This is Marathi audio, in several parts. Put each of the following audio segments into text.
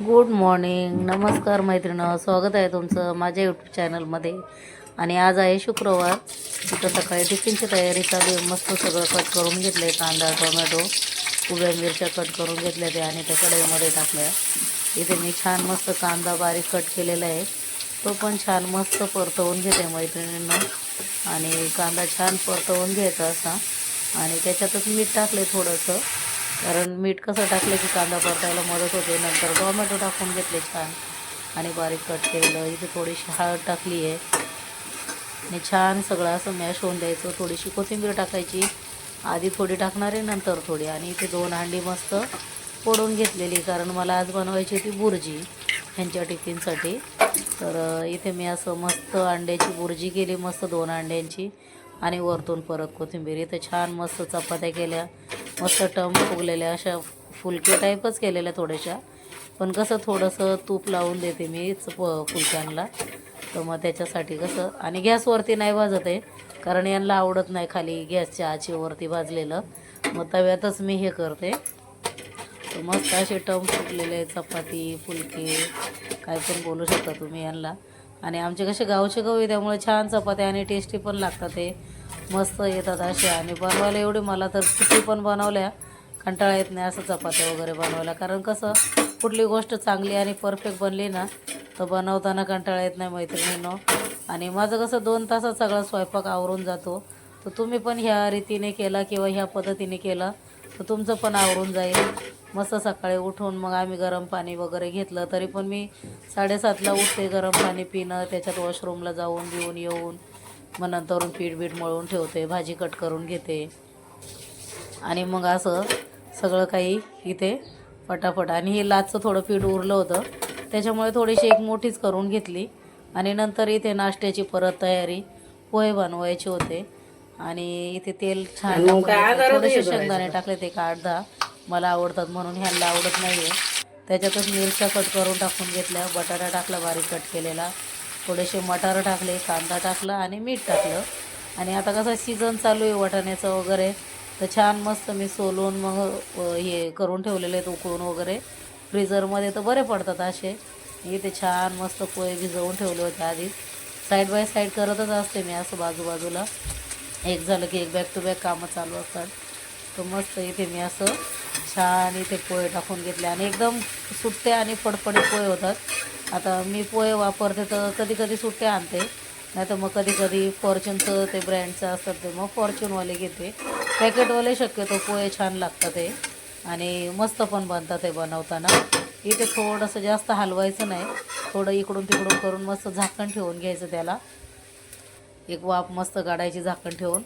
गुड मॉर्निंग नमस्कार मैत्रिणं स्वागत आहे तुमचं माझ्या यूट्यूब चॅनलमध्ये. आणि आज आहे शुक्रवार तिथं सकाळी टिफिनची तयारी चालू आहे मस्त सगळं कट करून घेतलं आहे कांदा टोमॅटो उभ्या मिरच्या कट करून घेतल्या त्या आणि त्या कढईमध्ये टाकल्या. इथे मी छान मस्त कांदा बारीक कट केलेला आहे. तो पण छान मस्त परतवून घेते मैत्रिणींना. आणि कांदा छान परतवून घ्यायचा असा. आणि त्याच्यातच मीठ टाकले थोडंसं. कारण मीठ कसं टाकलं की कांदा परतायला मदत होते नंतर टोमॅटो टाकून घेतले छान. आणि बारीक कट केलेलं इथे थोडीशी हळद टाकली आहे. आणि छान सगळं असं मॅश होऊन द्यायचं. थोडीशी कोथिंबीर टाकायची. आधी थोडी टाकणार आहे नंतर थोडी. आणि इथे दोन अंडी मस्त फोडून घेतलेली कारण मला आज बनवायची होती बुर्जी ह्यांच्या टिफिनसाठी. तर इथे मी असं मस्त अंड्याची बुर्जी केली मस्त दोन अंड्यांची. आणि वरतून परत कोथिंबीर. इथं छान मस्त चपात्या केल्या मस्त टम फुगलेल्या अशा फुलके टाईपच केलेल्या थोड्याशा. पण कसं थोडंसं तूप लावून देते मी प- फुलक्यांना. तर मग त्याच्यासाठी कसं आणि गॅसवरती नाही भाजत आहे कारण यांना आवडत नाही खाली गॅसच्या आचेवरती भाजलेलं. मग तव्यातच मी हे करते. तर मस्त असे टम फुटलेले चपाती फुलके काय पण बोलू शकता तुम्ही यांना. आणि आमचे कसे गावचे गहू आहे त्यामुळे छान चपात्या आणि टेस्टी पण लागतात ते. मस्त येतात असे आणि बनवायला एवढी मला तर किती पण बनवल्या कंटाळा येत नाही असं चपात्या वगैरे बनवायला. कारण कसं कुठली गोष्ट चांगली आणि परफेक्ट बनली ना तर बनवताना कंटाळा येत नाही मैत्रिणींनो. आणि माझं कसं दोन तासात सगळा स्वयंपाक आवरून जातो. तर तुम्ही पण ह्या रीतीने केला किंवा ह्या पद्धतीने केला तर तुमचं पण आवरून जाईल. मस्त सकाळी उठून मग आम्ही गरम पाणी वगैरे घेतलं तरी पण मी साडेसातला उठते गरम पाणी पिणं त्याच्यात वॉशरूमला जाऊन घेऊन येऊन. मग नंतरून पीठ बीठ मळून ठेवते भाजी कट करून घेते. आणि मग असं सगळं काही इथे फटाफट. आणि हे लाचचं थोडं पीठ उरलं होतं. त्याच्यामुळे थोडीशी एक मोठीच करून घेतली. आणि नंतर इथे नाश्त्याची परत तयारी पोहे बनवायचे होते. आणि इथे तेल छान. थोडेसे शेंगदाणे टाकले ते का दहा मला आवडतात म्हणून ह्यांना आवडत नाही आहे त्याच्यातच मिरच्या कट करून टाकून घेतल्या बटाटा टाकला बारीक कट केलेला. थोडेसे मटार टाकले कांदा टाकला आणि मीठ टाकलं. आणि आता कसं सीझन चालू आहे वाटाण्याचं वगैरे. तर छान मस्त मी सोलून मग हे करून ठेवलेले आहेत उकळून वगैरे. फ्रीझरमध्ये तर बरे पडतात असे. इथे छान मस्त पोहे भिजवून ठेवले होते आधीच साईड बाय साईड करतच असते मी असं बाजूबाजूला. एक झालं की एक बॅक टू बॅक कामं चालू असतात. तर मस्त इथे मी असं छान इथे पोहे टाकून घेतले. आणि एकदम सुट्टे आणि फडफडे पोहे होतात. आता मी पोहे वापरते तर कधी कधी सुट्टे आणते. नाही तर मग कधी कधी फॉर्च्यूनचं ते ब्रँडचं असतात ते मग फॉर्च्यूनवाले घेते. पॅकेटवाले शक्यतो पोहे छान लागतात ते. आणि मस्त पण बनतात ते बनवताना. इथे थोडंसं जास्त हलवायचं नाही. थोडं इकडून तिकडून करून मस्त झाकण ठेवून घ्यायचं त्याला. एक वाफ मस्त गाडायची झाकण ठेवून.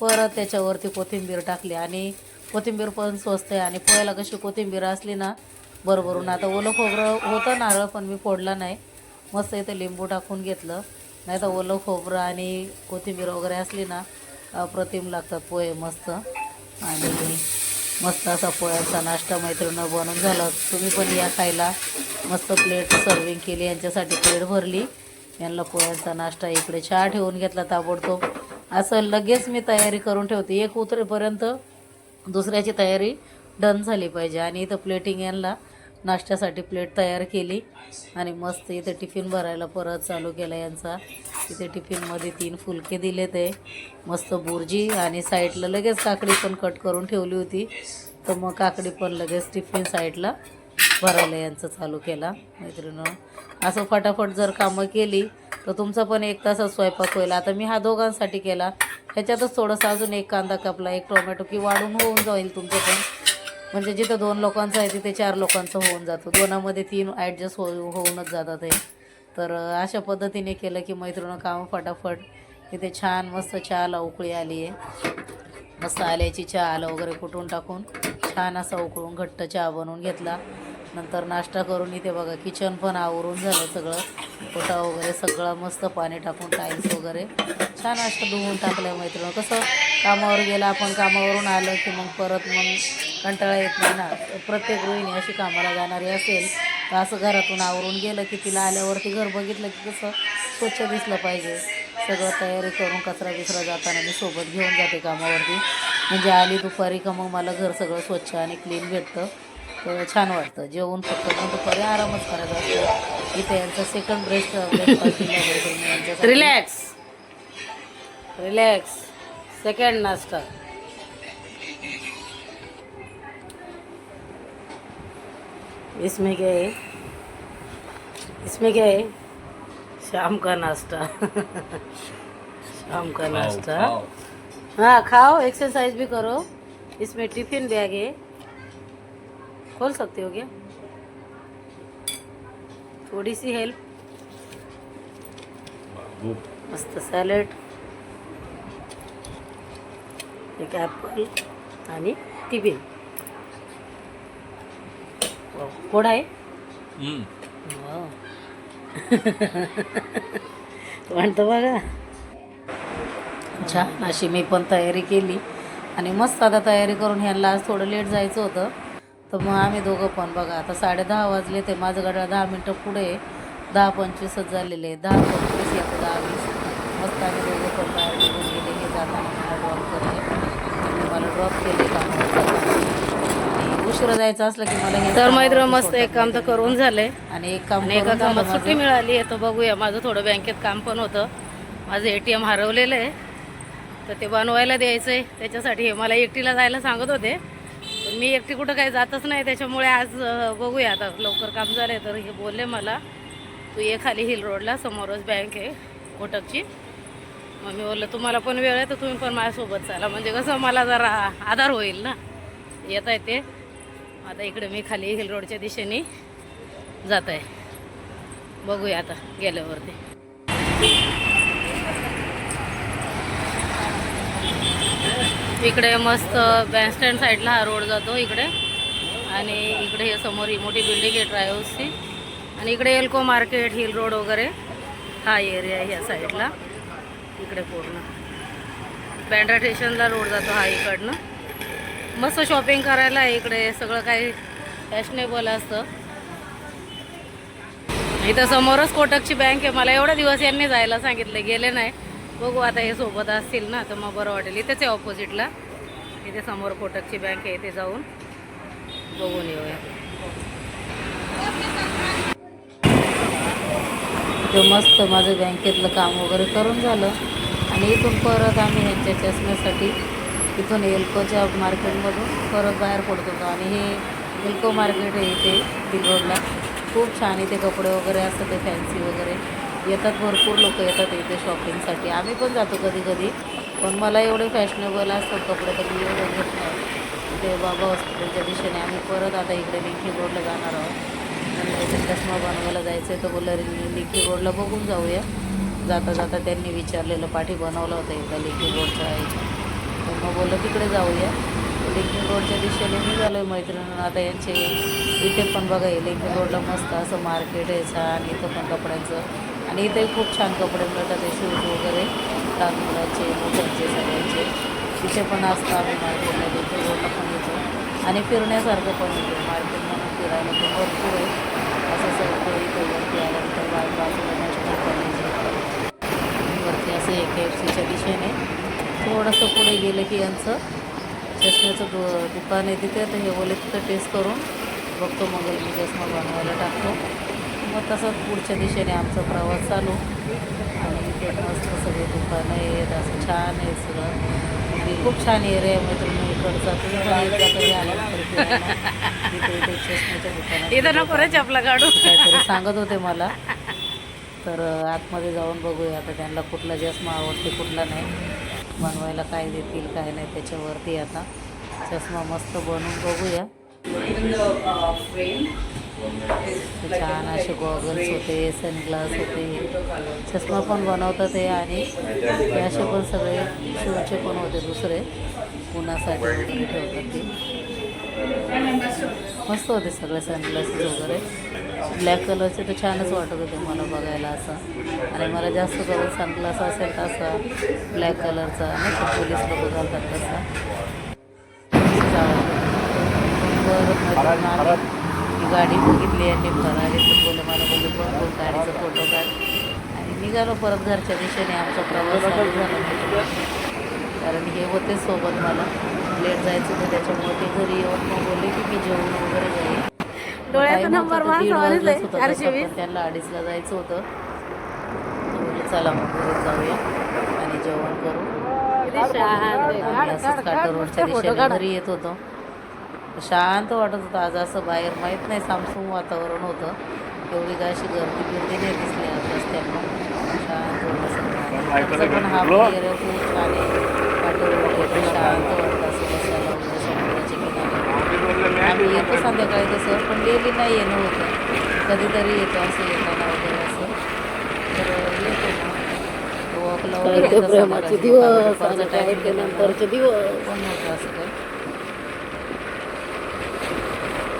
परत त्याच्यावरती कोथिंबीर टाकली. आणि कोथिंबीर पण स्वस्त आहे. आणि पोह्याला कशी कोथिंबीर असली ना बरोबरून आता ओलं खोबरं होतं नारळ पण मी फोडला नाही. मस्त इथं लिंबू टाकून घेतलं. नाही तर ओलं खोबरं आणि कोथिंबीर वगैरे असली ना अप्रतिम लागतात पोहे मस्त. आणि मस्त असा पोह्यांचा नाश्ता मैत्रिणं बनवून झाला. तुम्ही पण या खायला. मस्त प्लेट सर्विंग केली यांच्यासाठी प्लेट भरली. यांना पोह्यांचा नाश्ता इकडे चहा ठेवून घेतला ताबडतोब. असं लगेच मी तयारी करून ठेवते. एक उतरेपर्यंत दुसऱ्याची तयारी डन झाली पाहिजे. आणि इथं प्लेटिंग यांना नाश्त्यासाठी प्लेट तयार केली आणि मस्त इथे टिफिन भरायला परत चालू केला यांचा. इथे टिफिनमध्ये तीन फुलके दिले ते. मस्त बुर्जी आणि साईडला लगेच काकडी पण कट करून ठेवली होती. तर मग काकडी पण लगेच टिफिन साईडला भरायला यांचं चालू केला. मैत्रिणं असं फटाफट जर कामं केली तर तुमचा पण एक तासात स्वयंपाक होईल. आता मी हा दोघांसाठी केला. ह्याच्यातच थोडंसं अजून एक कांदा कापला एक टोमॅटो की वाढून होऊन जाईल तुमचं पण. म्हणजे जिथं दोन लोकांचं आहे तिथे चार लोकांचं होऊन जातं. दोनामध्ये तीन ॲडजस्ट हो होऊनच जातात हे. तर अशा पद्धतीने केलं की मैत्रिणं कामं फटाफट. इथे छान मस्त चहाला उकळी आली आहे. मस्त आल्याची चहा आलं वगैरे कुटून टाकून. छान असा उकळून घट्ट चहा बनवून घेतला. नंतर नाश्ता करून इथे बघा किचन पण आवरून झालं सगळं. पोटा वगैरे सगळं मस्त पाणी टाकून टाईल्स वगैरे. छान असं धुवून टाकलं मैत्रिणी कसं कामावर गेलं आपण कामावरून आलं की मग परत मग कंटाळा येत नाही ना. प्रत्येक गृहिणी अशी कामाला जाणारी असेल तर असं घरातून आवरून गेलं की तिला आल्यावरती घर बघितलं की कसं स्वच्छ दिसलं पाहिजे. सगळं तयारी करून कचरा बिचरा जाताना मी सोबत घेऊन जाते कामावरती. म्हणजे आली दुपारी का मग मला घर सगळं स्वच्छ आणि क्लीन भेटतं. तर छान वाटतं. जेवण फक्त मग दुपारी आरामच करायचा असतो. इथे यांचा second breast breakfast relax relax second नाश्ता. इसमें क्या है? इसमें क्या है? शाम का नाश्ता। शाम का नाश्ता। हाँ खाओ एक्सरसाइज भी करो। इसमें टिफ़िन बैग है। खोल सकते हो क्या? थोड़ी सी हेल्प मस्त सॅलड एक ॲपल आणि टिफ़िन गोड आहे. म्हणतो बघा. छान अशी मी पण तयारी केली. आणि मस्त आता तयारी करून ह्यांना आज थोडं लेट जायचं होतं. तर मग आम्ही दोघं पण बघा आता साडे दहा वाजले ते माझं गाड्या दहा मिनटं पुढे. दहा पंचवीसच झालेले आहे. दहा पंचवीस येतं दहा वीस मस्त आम्ही दोघं पण बाहेर निघून गेले. हे जाताना मला ड्रॉप त्यांनी मला ड्रॉप केले कामावर उशिरा जायचं असलं की मला तर मैत्र मस्त एक काम तर. करून झालंय आणि एक काम एका कामात सुट्टी. मिळाली आहे तर बघूया. माझं थोडं बँकेत काम पण होतं. माझं ए टी एम हरवलेलं आहे. तर ते बनवायला द्यायचं आहे त्याच्यासाठी हे मला एकटीला जायला सांगत होते. मी एकटी कुठं काही जातच नाही. त्याच्यामुळे आज बघूया. आता लवकर काम झालं तर हे बोलले मला तू ये खाली हिल रोडला. समोरच बँक आहे कोटकची. मग मी बोललं तुम्हाला पण वेळ आहे तर तुम्ही पण माझ्यासोबत चाला. म्हणजे कसं मला जरा आधार होईल ना. येत आहे ते. आता इकडे मी खाली हिल रोडच्या दिशेने जात आहे. बघूया आता गेल्यावरती. इकडे मस्त बँडस्टँड साईडला हा रोड जातो इकडे. आणि इकडे हे समोर ही मोठी बिल्डिंग आहे ट्रायहाऊसची आणि इकडे एल्को मार्केट हिल रोड वगैरे. हा एरिया आहे ह्या साईडला इकडे पूर्ण. बँड्रा स्टेशनला रोड जातो हा इकडनं. मस्त शॉपिंग करायला आहे इकडे. सगळं काही फॅशनेबल असतं. इथं समोरच कोटकची बँक आहे. मला एवढा दिवस यांनी जायला सांगितले. गेले नाही. बघू आता हे सोबत असतील ना तर मग बरं वाटेल. इथेच आहे ऑपोजिटला इथे समोर कोटकची बँक आहे. इथे जाऊन बघून येऊया. ते मस्त माझं बँकेतलं काम वगैरे करून झालं. आणि इथून परत आम्ही ह्यांच्या चष्म्यासाठी इथून एल्कोच्या मार्केटमधून परत बाहेर पडत होतो. आणि हे एल्को मार्केट आहे इथे दिलरोडला खूप छान इथे कपडे वगैरे असतात ते फॅन्सी वगैरे. येतात भरपूर लोक येतात इथे शॉपिंगसाठी आम्ही पण जातो कधी कधी पण मला एवढे फॅशनेबल असतात कपडे तर मी एवढं घेत नाही. ते बाबा हॉस्पिटलच्या दिशेने आम्ही परत आता इकडे लिंकी रोडला जाणार आहोत. त्यांना चष्मा बनवायला जायचं आहे तर बोललं लिंकी रोडला बघून जाऊया. जाता जाता त्यांनी विचारलेलं पाठी बनवला होता एकदा लिंकी रोडच्या याच्या मग बोललं तिकडे जाऊया. लिंकिंग रोडच्या दिशेने निघालो आहे मैत्रिणींना. आता यांचे इथे पण बघा हे लिंकिंग रोडला मस्त असं मार्केट आहे छान इथं पण कपड्यांचं. आणि इथे खूप छान कपडे मिळतात ते शूज वगैरे. लहान मुलाचे मोठ्यांचे सगळ्यांचे. तिथे पण असतं आम्ही मार्केटला लिंकिंग रोडला पण येतो. आणि फिरण्यासारखं पण येतो. मार्केट म्हणून फिरायला पण भरपूर आहे. असं सगळं इथे वरती आल्यानंतर बाजूला नॅशनल कॉलेज वरती असं एक एफ सीच्या दिशेने. थोडंसं पुढे गेलं की यांचं चष्म्याचं दु दुकान आहे तिथे. तर हे बोले तिथं टेस्ट करून बघतो मग मी चष्मा बनवायला टाकतो. मग तसंच पुढच्या दिशेने आमचा प्रवास चालू. आणि इथे मस्त सगळे दुकानं आहेत असं छान आहे सगळं. खूप छान एरिया आहे मैत्रिणी इकडचा. तुम्ही. तिथे इथे चष्म्याच्या दुकानात. इथं नको रे चपला काढू. काहीतरी सांगत होते मला. तर आतमध्ये जाऊन बघूया. आता त्यांना कुठला चष्मा आवडते कुठला नाही. बनवायला काय देतील काय नाही त्याच्यावरती आता चष्मा मस्त बनवून बघूया. छान असे गॉगल्स होते सनग्लास होते. चष्मा पण बनवतात हे आणि असे पण सगळे शोचे पण होते दुसरे. उन्हासाठी वगैरे ठेवतात ते. मस्त होते सगळे सनग्लासेस वगैरे. ब्लॅक कलरचे तर छानच वाटत होते मला बघायला असं. आणि मला जास्त करून सनग्लास असेल तर असा ब्लॅक कलरचा नाही का? पोलीस लोक घालतात तसा. ही गाडी बघितली आणि फरारी तर मला बोलले बघ गाडीचा फोटो काढ. आणि निघालो परत घरच्या दिशेने आमचा प्रवास चालू झाला. कारण हे होते सोबत मला. लेट जायचं होतं त्याच्यामुळे ते घरी येऊन मग बोलले की मी जेवण वगैरे जाईल. डोळ्याचा नंबर चारशे वीस. पण त्यांना अडीचला जायचं होतं. चला मग घरी जाऊया आणि जेवण करू. असंच काटा रोडच्या दिशेने घरी येत होतो. शांत वाटत होतं आज असं बाहेर माहीत नाही सामसूम वातावरण होतं. एवढी काय अशी गर्दी बिर्दी नाही दिसली आज रस्त्यांना शांत इकडचं पण हा खूप छान आहे. काटेरी शांत वाटतं असं बसायला वगैरे समुद्राच्या किनारी आम्ही येतो संध्याकाळी तसं पण डेली नाही येणं होतं. कधीतरी येतो असं येताना वगैरे असं. तर येतो वॉकला वगैरे प्रेमाचे. दिवस. नंतरचे दिवस. पण असं काही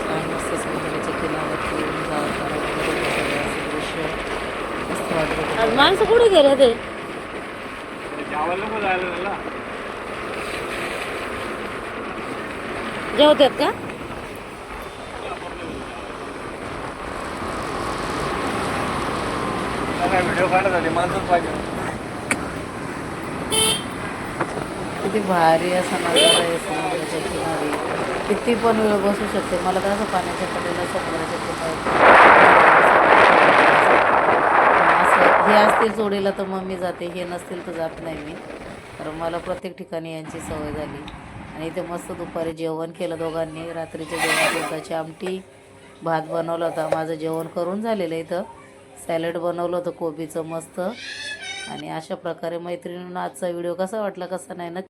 छान मस्त समुद्राच्या किनाऱ्यात येऊन जावं करावं वगैरे सगळं असं दृश्य मस्त वाटत माणसं कुठे गेले ते? जेवतात का? व्हिडिओ काढत माणसंच पाहिजे किती भारी असा नजारा आहे समुद्राच्या किनारी. किती पण वेळ बसू शकते. मला तर असं पाण्याच्या कडेला समुद्राच्या किनारी असं हे असतील जोडीला तर मग मी जाते. हे नसतील तर जात नाही मी. कारण मला प्रत्येक ठिकाणी यांची सवय झाली. आणि इथे मस्त दुपारी जेवण केलं दोघांनी. रात्रीच्या जेवणात दुधाची आमटी भात बनवला होता. माझं जेवण करून झालेलं इथं. सॅलड बनवलं होतं कोबीचं मस्त. आणि अशा प्रकारे मैत्रिणींना आजचा व्हिडिओ कसा वाटला कसा नाही ना